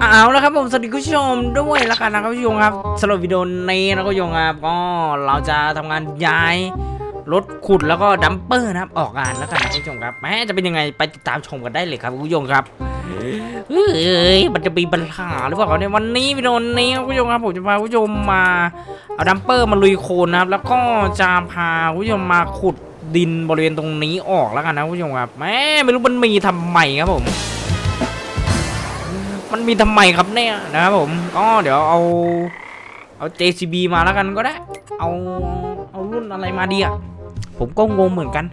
เอาแล้วครับผมสวัสดีคุณผู้ชมด้วยแล้วกันนะครับคุณผู้ชมครับสำหรับวิดีโอนี้นะคุณผู้ชมครับก็เราจะทำงานย้ายรถขุดแล้วก็ดัมเปอร์นะครับออกงานแล้วกันนะคุณผู้ชมครับแม้จะเป็นยังไงไปติดตามชมกันได้เลยครับคุณผู้ชมครับเฮ้ยมันจะมีปัญหาหรือเปล่าเนี่ยวันนี้วิดีโอนี้คุณผู้ชมครับผมจะพาคุณผู้ชมมาเอาดัมเปอร์มาลุยโคลนนะครับ แล้วก็จะพาคุณผู้ชมมาขุดดินบริเวณตรงนี้ออกแล้วกันนะคุณผู้ชมครับแม่ไม่รู้มันมีทำไมครับผม มันมีทำไมครับเนี่ยนะครับผมก็เดี๋ยวเอาเอา JCB มาแล้วกันก็ได้ เอาเอารุ่นอะไรมาดีอะผมก็งงเหมือนกัน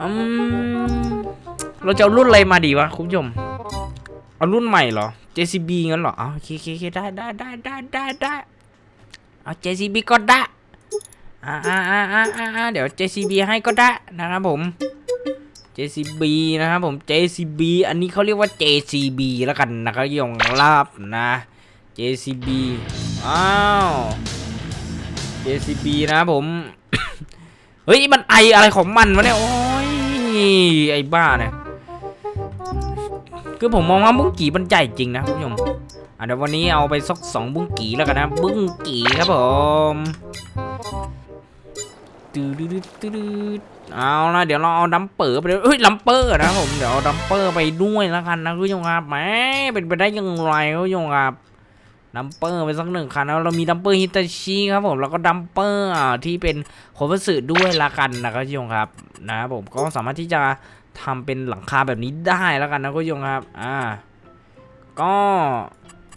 อืมเราจะเอารุ่นอะไรมาดีวะคุณผู้ชมเอารุ่นใหม่เหรอ JCB งั้นเหรออ๋อโอเคโอเคโอเคได้ได้ได้ได้ได้ได้เอา JCB ก็ได้อ่าอ่าอ่าอ่าอ่าเดี๋ยว JCB ให้ก็ได้นะครับผม JCB นะครับผม JCB อันนี้เขาเรียกว่า JCB แล้วกันนะครับยงรับนะ JCB อ้าว JCB นะครับผม เฮ้ย มันไออะไรของมันวะเนี่ย โอ้ย ไอบ้าเนี่ย คือผมมองว่าบุ้งกี่มันใหญ่จริงนะคุณผู้ชมอะเดี๋ยววันนี้เอาไปสักสองบุ้งกี่แล้วกันนะ บุ้งกี่ครับผมตืดตืดตืด เอาละเดี๋ยวเราเอาดัมเปอร์ไปเลยเฮ้ยดัมเปอร์นะผมเดี๋ยวเอาดัมเปอร์ไปด้วยแล้วกันนะคุณผู้ชมครับแหมเป็นไปได้ยังไงคุณผู้ชมครับดัมเปอร์ไปสักหนึ่งคันแล้วเรามีดัมเปอร์ฮิตาชิครับผมแล้วก็ดัมเปอร์ที่เป็นโคเวสึด้วยละกันนะคุณผู้ชมครับนะครับผมก็สามารถที่จะทำเป็นหลังคาแบบนี้ได้แล้วกันนะคุณผู้ชมครับอ่าก็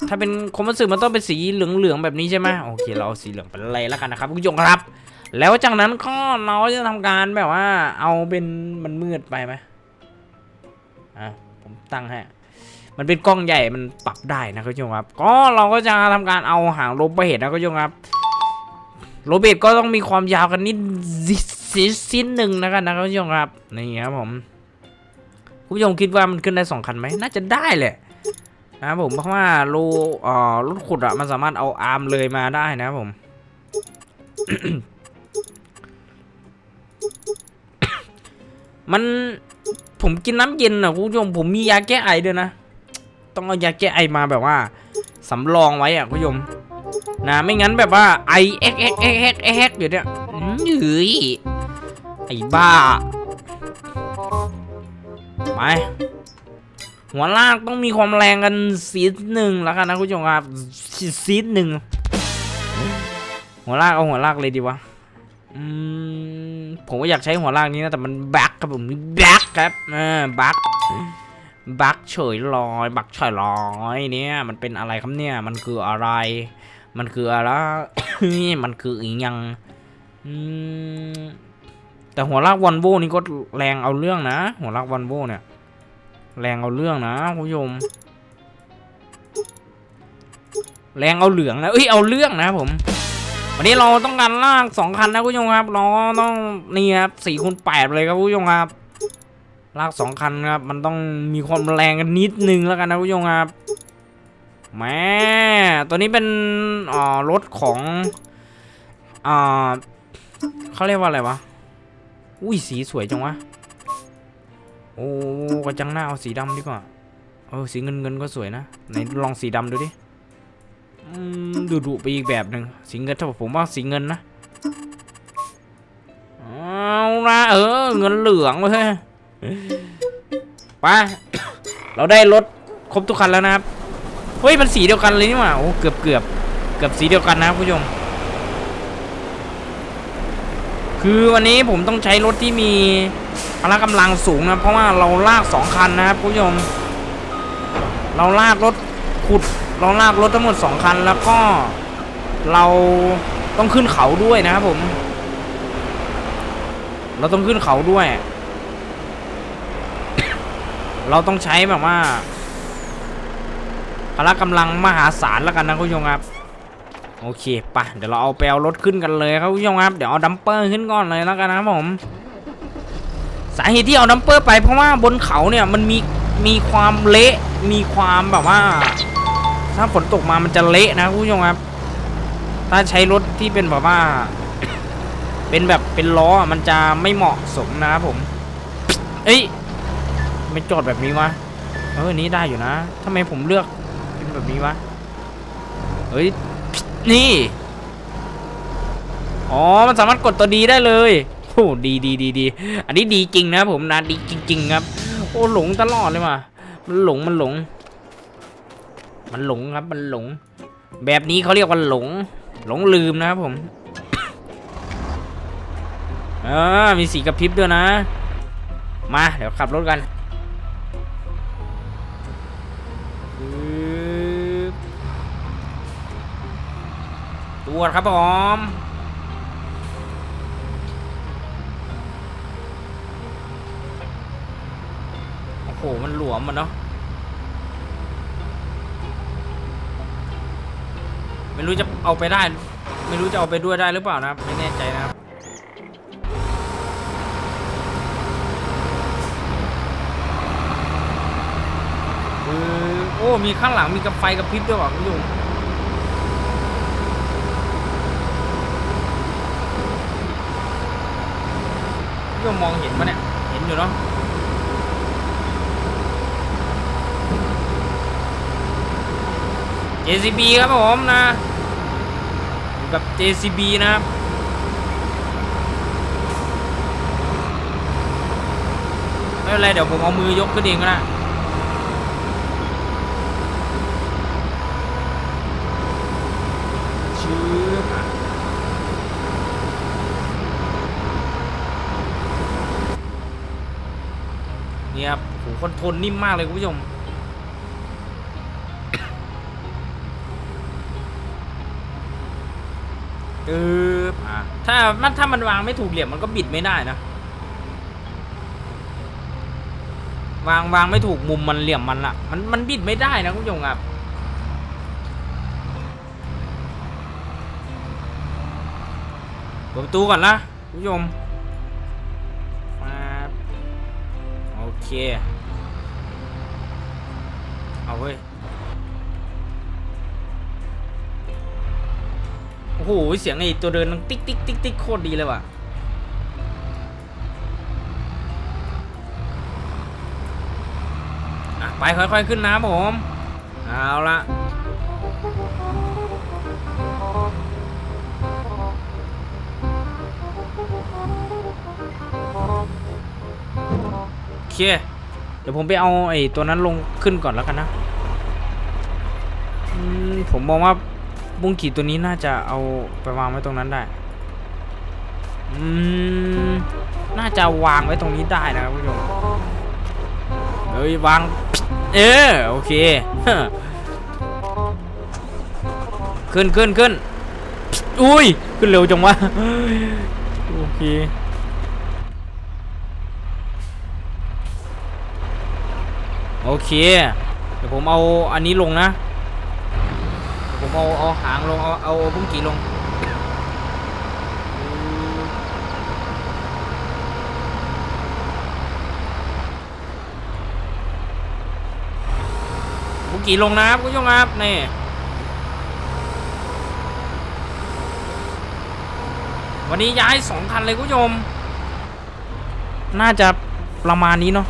ถ้าเป็นโคเวสึมันต้องเป็นสีเหลืองๆแบบนี้ใช่ไหมโอเคเราเอาสีเหลืองไปเลยแล้วกันนะครับคุณผู้ชมครับ แล้วจากนั้นก็เราจะทำการแบบว่า เอาเป็นมันมืดไปไหมอะผมตั้งให้มันเป็นกล้องใหญ่มันปรับได้นะคุณผู้ชมครับ ก็เราก็จะทำการเอาหางโรบเบตนนะคุณผู้ชมครับโรเบตก็ต้องมีความยาวกันนิดสิ้นหนึ่งนะครับนะคุณผู้ชมครับนี่ครับผมคุณผู้ชมคิดว่ามันขึ้นได้สองคันไหมน่าจะได้แหละนะครับผมเพราะว่าโลเอ่อรถขุดอะมันสามารถเอาอาร์มเลยมาได้นะครับผม มันผมกินน้ำเย็นอะคุณผู้ชมผมมียาแก้ไอด้วยนะ ต้องเอายาแก้ไอมาแบบว่าสำรองไว้อะคุณผู้ชมนะไม่งั้นแบบว่าไอเอ็กเอ็กเอ็กเอ็กเอ็กอยู่เนี่ยอื้อหืยไอ้บ้าไปหัวลากต้องมีความแรงกันซีดหนึ่งแล้วกันนะคุณผู้ชมครับซีดหนึ่งหัวลากเอาหัวลากเลยดีวะอืม ผมก็อยากใช้หัวลากนี้นะ แต่มันบั๊กครับผมบั๊กครับเออบั๊กบั๊กเฉยลอยบั๊กเฉยลอยเนี่ยมันเป็นอะไรครับเนี่ย มันคืออะไร มันคืออะไรมันคืออีกยังแต่หัวลากวันโวนี่ก็แรงเอาเรื่องนะ หัวลากวันโวเนี่ย แรงเอาเรื่องนะคุณผู้ชมแรงเอาเหลืองนะเอ้ยเอาเรื่องนะผม วันนี้เราต้องการลากสองคันนะคุณผู้ชมครับ เราต้องนี่ครับสี่คูณแปดเลยครับคุณผู้ชมครับ ลากสองคันครับ มันต้องมีความแรงกันนิดนึงแล้วกันนะคุณผู้ชมครับแม่ตัวนี้เป็นอ่ารถของอ่าเขาเรียกว่าอะไรวะ อุ้ยสีสวยจังวะ โอ้กระจังหน้าเอาสีดำดีกว่า เออสีเงินเงินก็สวยนะ ไหนลองสีดำดูดิ ดูดุไปอีกแบบหนึ่งสีเงินถ้าผมว่าสีเงินนะเอาละเออ เงินเหลืองเว้ยไปเราได้รถครบทุกคันแล้วนะครับเฮ้ยมันสีเดียวกันเลยนี่หว่าโอ้เกือบเกือบเกือบสีเดียวกันนะครับผู้ชมคือวันนี้ผมต้องใช้รถที่มีพละกำลังสูงนะเพราะว่าเราลากสองคันนะครับผู้ชม เราลากรถขุด เราลากรถทั้งหมดสองคัน แล้วก็เราต้องขึ้นเขาด้วยนะครับผม เราต้องขึ้นเขาด้วย เราต้องใช้แบบว่าพละกำลังมหาศาลแล้วกันนะคุณผู้ชมครับโอเคไปะเดี๋ยวเราเอาไปเอารถขึ้นกันเลยครับคุณผู้ชมครับเดี๋ยวเอาดัมเปอร์ขึ้นก่อนเลยแล้วกันนะครับผมสาเหตุที่เอาดัมเปอร์ไปเพราะว่าบนเขาเนี่ยมันมีมีความเละมีความแบบว่า ถ้าฝนตกมามันจะเละนะคุณผู้ชมครับ ถ้าใช้รถที่เป็นแบบว่า เป็นแบบเป็นล้อมันจะไม่เหมาะสมนะครับผม เอ้ยไม่จอดแบบนี้วะเออนี้ได้อยู่นะทำไมผมเลือกเป็นแบบนี้วะเฮ้ยนี่อ๋อ มันสามารถกดตัวดีได้เลยโอ้ดีดีดีดี อันนี้ดีจริงนะผมนะดีจริง ๆ ครับ โอ้หลงตลอดเลยว่ะมันหลงมันหลง มันหลงครับมันหลง แบบนี้เขาเรียกว่าหลง หลงลืมนะครับผมอ่ามีสีกระพริบด้วยนะ มาเดี๋ยวขับรถกันตรวจครับผมโอ้โหมันหลวมมันเนาะ ไม่รู้จะเอาไปได้ ไม่รู้จะเอาไปด้วยได้หรือเปล่านะครับไม่แน่ใจนะครับปือโอ้ มีข้างหลังมีกระไฟกระพริบด้วยว่ะคุณผู้ชมคุณผู้ชมองเห็นปะเนี่ย เห็นอยู่เนาะ JCB ครับผมนะ กับ JCB นะครับไม่เป็นไรเดี๋ยวผมเอามือยกขึ้นเองก็ได้ชืบอะเนี่ยครับโหคอนโทรลนิ่มมากเลยคุณผู้ชม ตึ๊บอะถ้ามันถ้ามันวางไม่ถูกเหลี่ยมมันก็บิดไม่ได้นะ วางวางไม่ถูกมุมมันเหลี่ยมมันอะมันมันบิดไม่ได้นะคุณผู้ชมครับเปิดประตูก่อนนะคุณผู้ชมมาโอเค เอาเว้ย โอ้โหเสียงไอ้ตัวเดินมันติ๊กติ๊กติ๊กติ๊กโคตรดีเลยว่ะอะไปค่อยๆขึ้นนะผม เอาละโอเค เดี๋ยวผมไปเอาไอ้ตัวนั้นลงขึ้นก่อนแล้วกันนะ ผมมองว่า บุ้งขีดตัวนี้น่าจะเอาไปวางไว้ตรงนั้นได้ อืม น่าจะวางไว้ตรงนี้ได้นะครับผู้ชมเฮ้ยวาง เออโอเค ขึ้นขึ้นขึ้นอุ้ย ขึ้นเร็วจังวะ โอเคโอเค เดี๋ยวผมเอาอันนี้ลงนะ ผมเอาเอาหางลง เอาเอาบุ้งกี่ลงบุ้งกี่ลงนะครับคุณผู้ชมครับนี่วันนี้ย้ายสองคันเลยคุณผู้ชม น่าจะประมาณนี้เนาะ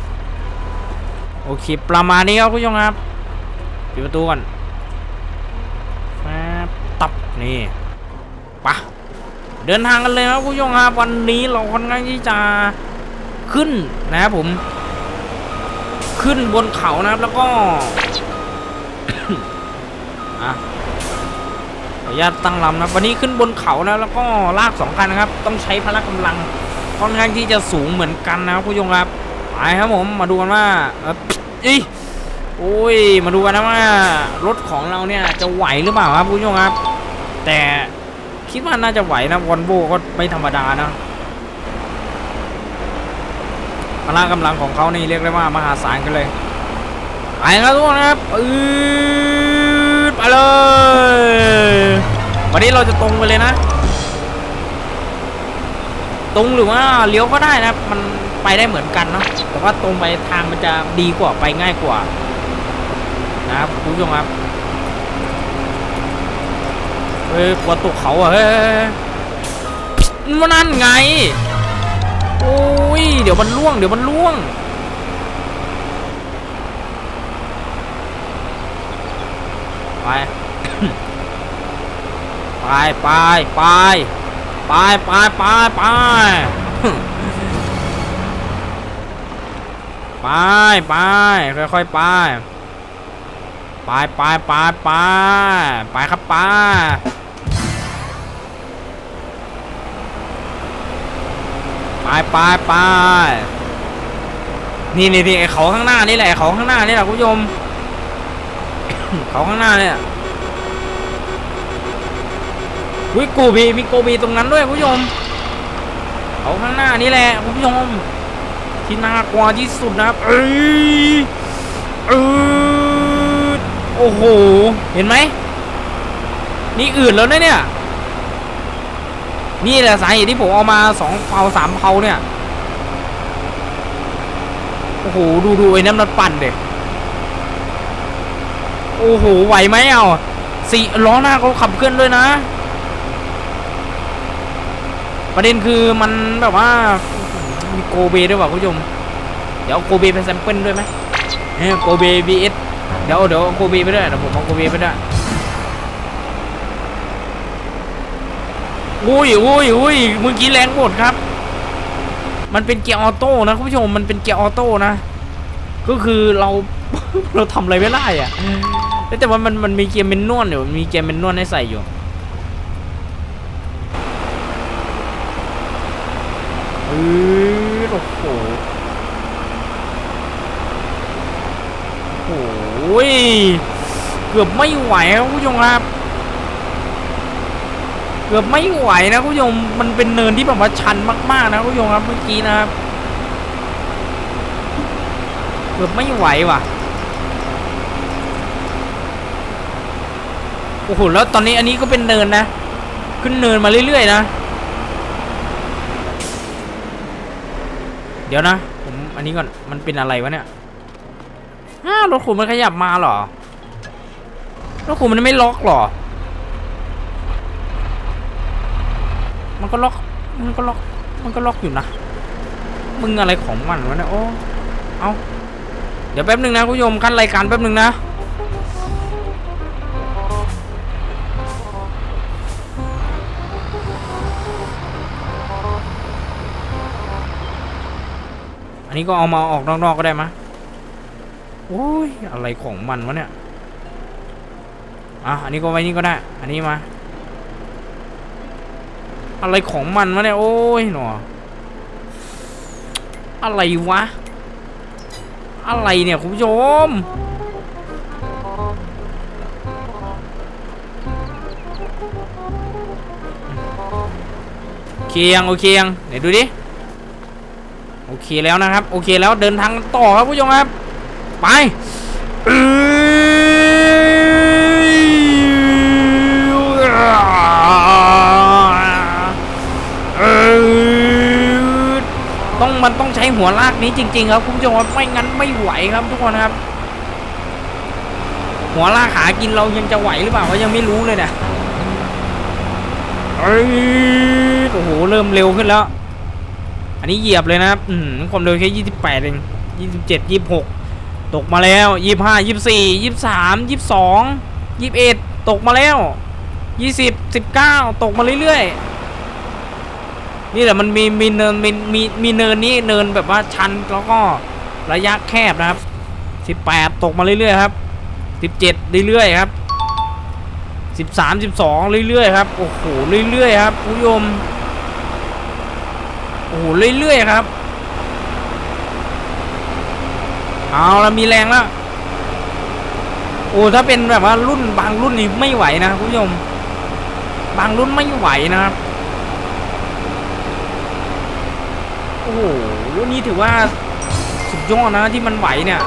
โอเค ประมาณนี้ครับคุณผู้ชมครับ ปิดประตูก่อน นี่ปะเดินทางกันเลยครับผู้ชมครับวันนี้เราค่อนข้างที่จะขึ้นนะครับผม ขึ้นบนเขานะครับแล้วก็อะขออนุญาตตั้งลำนะวันนี้ขึ้นบนเขานะแล้วก็ลากสองคันนะครับ ต้องใช้พละกำลังค่อนข้างที่จะสูงเหมือนกันนะครับผู้ชมครับไปครับผมมาดูกันว่าอ่ออีโอ้ยมาดูกันนะว่ารถของเราเนี่ยจะไหวหรือเปล่าครับผู้ชมครับ แต่คิดว่าน่าจะไหวนะวอลโวก็ไม่ธรรมดานะพละกำลังของเขานี่เรียกได้ว่ามหาศาลกันเลยไปครับทุกคนครับอืดไปเลย วันนี้เราจะตรงไปเลยนะ ตรงหรือว่าเลี้ยวก็ได้นะครับมันไปได้เหมือนกันเนาะแต่ว่าตรงไปทางมันจะดีกว่าไปง่ายกว่า นะครับคุณผู้ชมครับ เฮ้ยกลัวตกเขาอะเฮ้ยมันนั่นไง โอ้ย เดี๋ยวมันล่วง เดี๋ยวมันล่วง ไป ไปไปไปไปไปไปไปไปค่อยๆไปไปไปไปไปไปครับไป ไปไปไปนี่นี่นี่ไอเขาข้างหน้านี่แหละไอ้เขาข้างหน้านี่แหละคุณผู้ชม เขาข้างหน้าเนี่ยวิโกบีมีโกบีตรงนั้นด้วยคุณผู้ชม เขาข้างหน้านี่แหละคุณผู้ชมที่น่ากลัวที่สุดนะครับเอ้ยเออโอ้โห เห็นไหม นี่อื่นแล้วนะเนี่ย นี่แหละสาเหตุที่ผมเอามาสองเผาสามเผาเนี่ย โอ้โห ดูดูไอ้น้ำนัดปั่นเด็กโอ้โห ไหวไหมเอาสี่ล้อหน้าเขาขับเคลื่อนด้วยนะ ประเด็นคือมันแบบว่า มีโกเบด้วยว่ะคุณผู้ชม เดี๋ยวโกเบไปแซมเปิลด้วยไหมเออโกเบ vs เดี๋ยวเดี๋ยวโกเบไปด้วยเดี๋ยวผมเอาโกเบไปด้วย อุ้ยอุ้ยอุ้ยเมื่อกี้แรงหมดครับ มันเป็นเกียร์ออโต้นะคุณผู้ชมมันเป็นเกียร์ออโต้นะ ก็คือเราเราทำอะไรไม่ได้อะแต่ว่ามันมันมีเกียร์เมนนวลอยู่มีเกียร์เมนนวลให้ใส่อยู่เออโอ้โหโอ้ยเกือบไม่ไหวครับคุณผู้ชมครับ เกือบไม่ไหวนะคุณผู้ชมมันเป็นเนินที่แบบว่าชันมากๆนะคุณผู้ชมครับเมื่อกี้นะครับเกือบไม่ไหวว่ะโอ้โหแล้วตอนนี้อันนี้ก็เป็นเนินนะ ขึ้นเนินมาเรื่อยๆนะ เดี๋ยวนะ ผมอันนี้ก่อนมันเป็นอะไรวะเนี่ยอ้ารถขุนมันขยับมาเหรอรถขุนมันไม่ล็อกเหรอ มันก็ล็อก มันก็ล็อก มันก็ล็อกอยู่นะ มึงอะไรของมันวะเนี่ยโอ้ เอาเดี๋ยวแป๊บหนึ่งนะคุณผู้ชมขั้นรายการแป๊บหนึ่งนะอันนี้ก็เอามาออกนอกๆก็ได้มะโอ้ยอะไรของมันวะเนี่ย อะ อันนี้ก็ไว้นี่ก็ได้ อันนี้มา อะไรของมันวะเนี่ย โอ้ยหนออะไรวะ อะไรเนี่ย คุณผู้ชมโอเคยังโอเคยังไหนดูดิ โอเคแล้วนะครับ โอเคแล้วเดินทางต่อครับผู้ชมครับ ไปเอ้ยเอ้ยต้องมันต้องใช้ หัวลากนี้จริง ๆ ครับคุณผู้ชมไม่งั้นไม่ไหวครับทุกคนครับ หัวลากขากินเรายังจะไหวหรือเปล่าก็ยังไม่รู้เลยนะเอ้ยโอ้โหเริ่มเร็วขึ้นแล้ว อันนี้เหยียบเลยนะครับอืมความเร็วแค่ยี่สิบแปดเองยี่สิบเจ็ดยี่สิบหกตกมาแล้วยี่ห้ายี่สี่ยี่สามยี่สองยี่บเอ็ดตกมาแล้วยี่สิบสิบเก้าตกมาเรื่อยๆ นี่แหละมันมีมีเนินมีมีมีเนินนี้เนินแบบว่าชันแล้วก็ระยะแคบนะครับสิบแปดตกมาเรื่อยๆครับสิบเจ็ดเรื่อยๆครับสิบสามสิบสองเรื่อยๆครับโอ้โหเรื่อยๆครับคุณผู้ชมโอ้โหเรื่อยๆครับ เอาละมีแรงแล้วโอ้ถ้าเป็นแบบว่ารุ่นบางรุ่นนี่ไม่ไหวนะคุณผู้ชม บางรุ่นไม่ไหวนะครับ โอ้โหรุ่นนี้ถือว่าสุดยอดนะที่มันไหวเนี่ย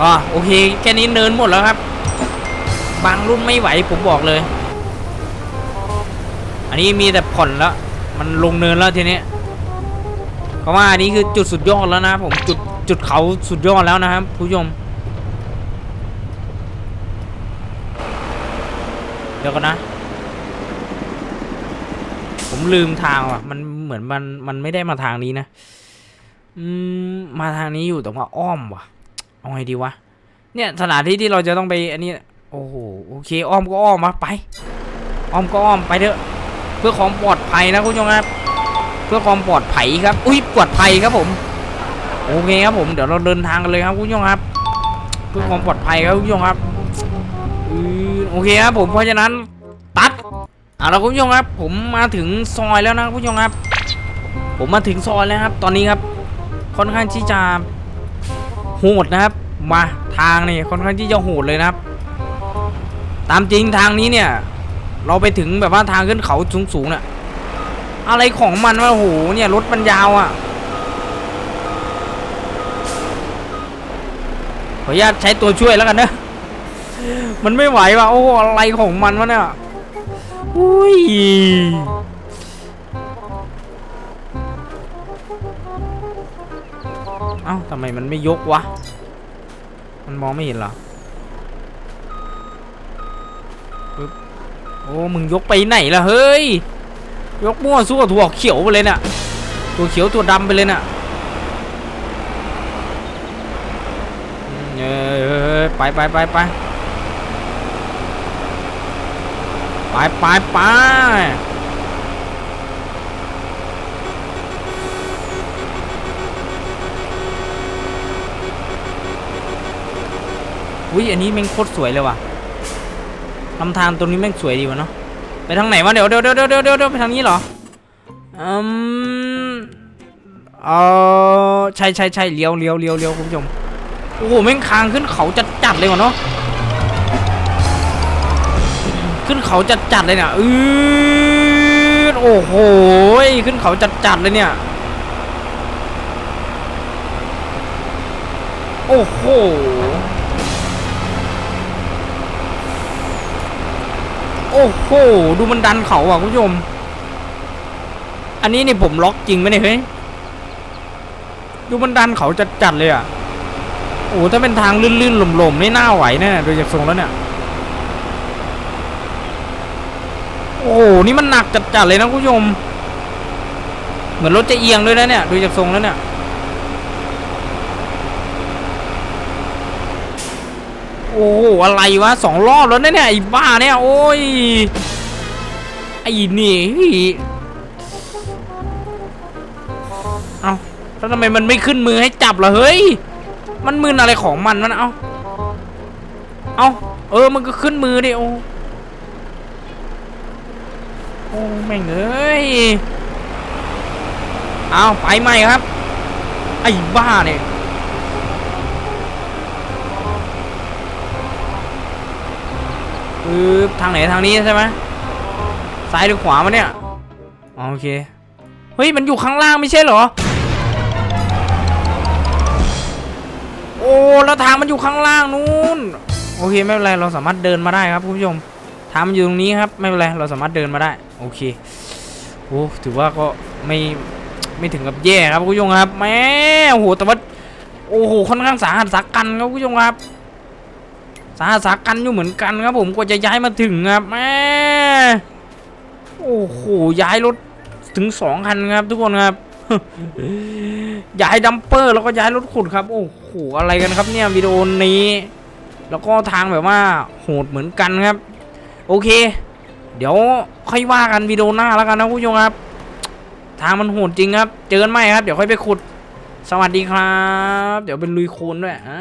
อ่าโอเคแค่นี้เนินหมดแล้วครับ บางรุ่นไม่ไหวผมบอกเลย อันนี้มีแต่ผ่อนแล้ว มันลงเนินแล้วทีนี้เพราะว่าอันนี้คือจุดสุดยอดแล้วนะผมจุดจุดเขาสุดยอดแล้วนะครับผู้ชมเดี๋ยวกันนะ ผมลืมทางว่ะ มันเหมือนมันมันไม่ได้มาทางนี้นะ อืมมาทางนี้อยู่แต่ว่าอ้อมว่ะ เอาไงดีวะ เนี่ยสถานที่ที่เราจะต้องไปอันนี้ โอ้โหโอเค อ้อมก็อ้อมมาไป อ้อมก็อ้อมไปเถอะ เพื่อความปลอดภัยนะคุณผู้ชมครับ เพื่อความปลอดภัยครับ อุ้ยปลอดภัยครับผม โอเคครับผม เดี๋ยวเราเดินทางกันเลยครับคุณผู้ชมครับ เพื่อความปลอดภัยครับคุณผู้ชมครับ อือโอเคครับผม เพราะฉะนั้นตัด เอาละคุณผู้ชมครับ ผมมาถึงซอยแล้วนะคุณผู้ชมครับ ผมมาถึงซอยแล้วครับ ตอนนี้ครับ ค่อนข้างที่จะโหดนะครับ มาทางนี่ค่อนข้างที่จะโหดเลยนะครับ ตามจริงทางนี้เนี่ย เราไปถึงแบบว่าทางขึ้นเขาสูงๆเนี่ยอะไรของมันวะโอ้โหเนี่ยรถมันยาวอะ่ะขออนุญาตใช้ตัวช่วยแล้วกันนะ มันไม่ไหวว่ะโอ้อะไรของมันวะเนี่ย อุ้ยเอ้าทำไมมันไม่ยกวะ มันมองไม่เห็นเหรอปึ๊บโอ้มึงยกไปไหนล่ะเฮ้ย ยกมั่วสู้กับถั่วเขียวไปเลยเน่ะตัวเขียวตัวดำไปเลยน่ะเออไปไปไปไป ไปไปไปอุ้ยอันนี้แม่งโคตรสวยเลยว่ะลำธารตรงนี้แม่งสวยดีวะเนาะ ไปทางไหนวะเดี๋ยวเดี๋ยวเดี๋ยวเดี๋ยวเดี๋ยวเดี๋ยวไปทางนี้เหรอ อืมเออใช่ใช่ใช่เลี้ยวเลี้ยวเลี้ยวเลี้ยวคุณผู้ชม โอ้โหแม่งคางขึ้นเขาจัดจัดเลยว่ะเนาะ ขึ้นเขาจัดจัดเลยเนี่ยอืดโอ้โหขึ้นเขาจัดจัดเลยเนี่ย โอ้โหโอ้โหดูมันดันเขาอะคุณผู้ชม อันนี้นี่ผมล็อกจริงไหมเนี่ยเฮ้ยดูมันดันเขาจัดจัดๆเลยอะโอ้ถ้าเป็นทางลื่นๆหล่มๆนี่น่าไหวแน่โดยจากทรงแล้วเนี่ย โอ้โหนี่มันหนักจัดๆเลยนะคุณผู้ชม เหมือนรถจะเอียงด้วยนะเนี่ย ดูจากทรงแล้วเนี่ย โอ้โหอะไรวะสองรอบแล้วนะเนี่ยไอ้บ้าเนี่ย โอ้ย ไอ้นี่เอาแล้วทำไมมันไม่ขึ้นมือให้จับล่ะเฮ้ย มันมืออะไรของมันมันเอาเอาเออ มันก็ขึ้นมือดิโอ้ โอ้แม่งเอ้ยเอาไปใหม่ครับ ไอ้บ้าเนี่ยปึ๊บทางไหนทางนี้ใช่ไหมซ้ายหรือขวามาเนี่ยโอเค เฮ้ย มันอยู่ข้างล่างไม่ใช่เหรอ โอ้ แล้วทางมันอยู่ข้างล่างนู้น โอเค ไม่เป็นไร เราสามารถเดินมาได้ครับคุณผู้ชม ทางมันอยู่ตรงนี้ครับ ไม่เป็นไร เราสามารถเดินมาได้ โอเคโอ้ถือว่าก็ไม่ไม่ถึงกับแย่ครับคุณผู้ชมครับแม่โอ้โหแต่ว่าโอ้โหค่อนข้างสาหัสสากันครับคุณผู้ชมครับสาหัสสากันอยู่เหมือนกันครับผมกว่าจะย้ายมาถึงครับแม่โอ้โหย้ายรถถึงสองคันครับ ทุกคนครับย้ายดัมเปอร์แล้วก็ย้ายรถขุดครับ โอ้โหอะไรกันครับเนี่ยวิดีโอนี้ แล้วก็ทางแบบว่าโหดเหมือนกันครับ โอเค เดี๋ยวค่อยว่ากันวิดีโอหน้าแล้วกันนะผู้ชมครับ ทางมันโหดจริงครับ เจอกันไหมครับ เดี๋ยวค่อยไปขุด สวัสดีครับ เดี๋ยวเป็นลุยโคลนด้วยอ่า